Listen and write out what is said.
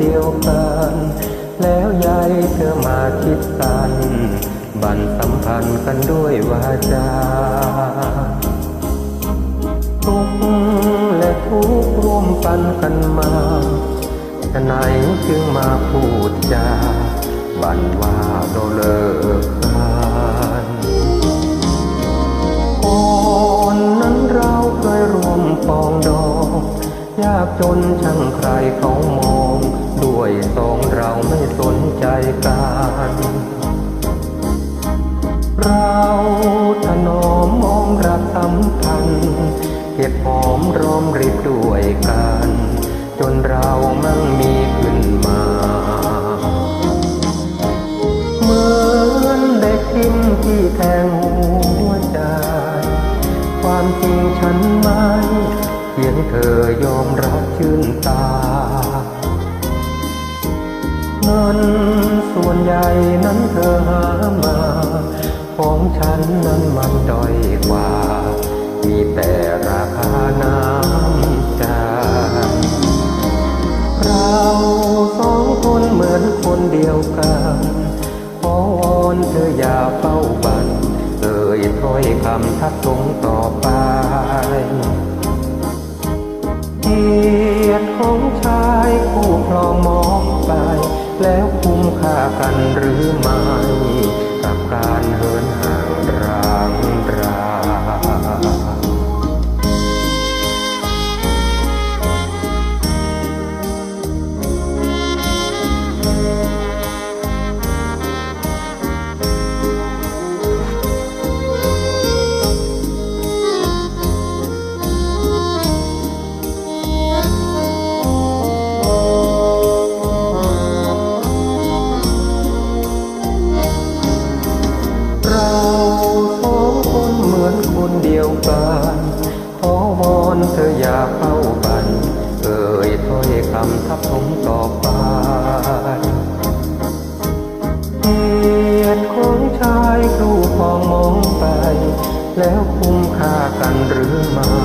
เดียวกัน แล้วยายเธอมาคิดกัน บันสัมพันธ์กันด้วยวาจาทุกและทุกร่วมปันกันมาฉะไหนจึงมาพูดจาบันว่าเราเลิกกันก่อนนั้นเราเคยร่วมปองดอง ยากจนช่างใครเขามอง ด้วยสองเราไม่สนใจกัน เราถนอมมองรักสัมพันเก็บหอมรอมริบด้วยกัน จนเรามั่งมีขึ้นมาเหมือนเด็กทิมที่แทงหัวใจ ความจริงฉันไม่ เพียงเธอยอมรับชื่นตา เงินส่วนใหญ่นั้นเธอหามา ของฉันนั้นมันด้อยกว่า มีแต่ราคาน้ำใจเราสองคนเหมือนคนเดียวกันขอวอนเธออย่าเฝ้าบันเอ่ยถ้อยคำทักทงต่อไป กียรติของชายผู้ครองมองไป แล้วคุ้มค่ากันหรือไม่ ธออย่าเฝ้าบันเอ่ยถ้อยคำทับทงต่อไปเกียรติของชายครูพองมองไป แล้วคุ้มค่ากันหรือไม่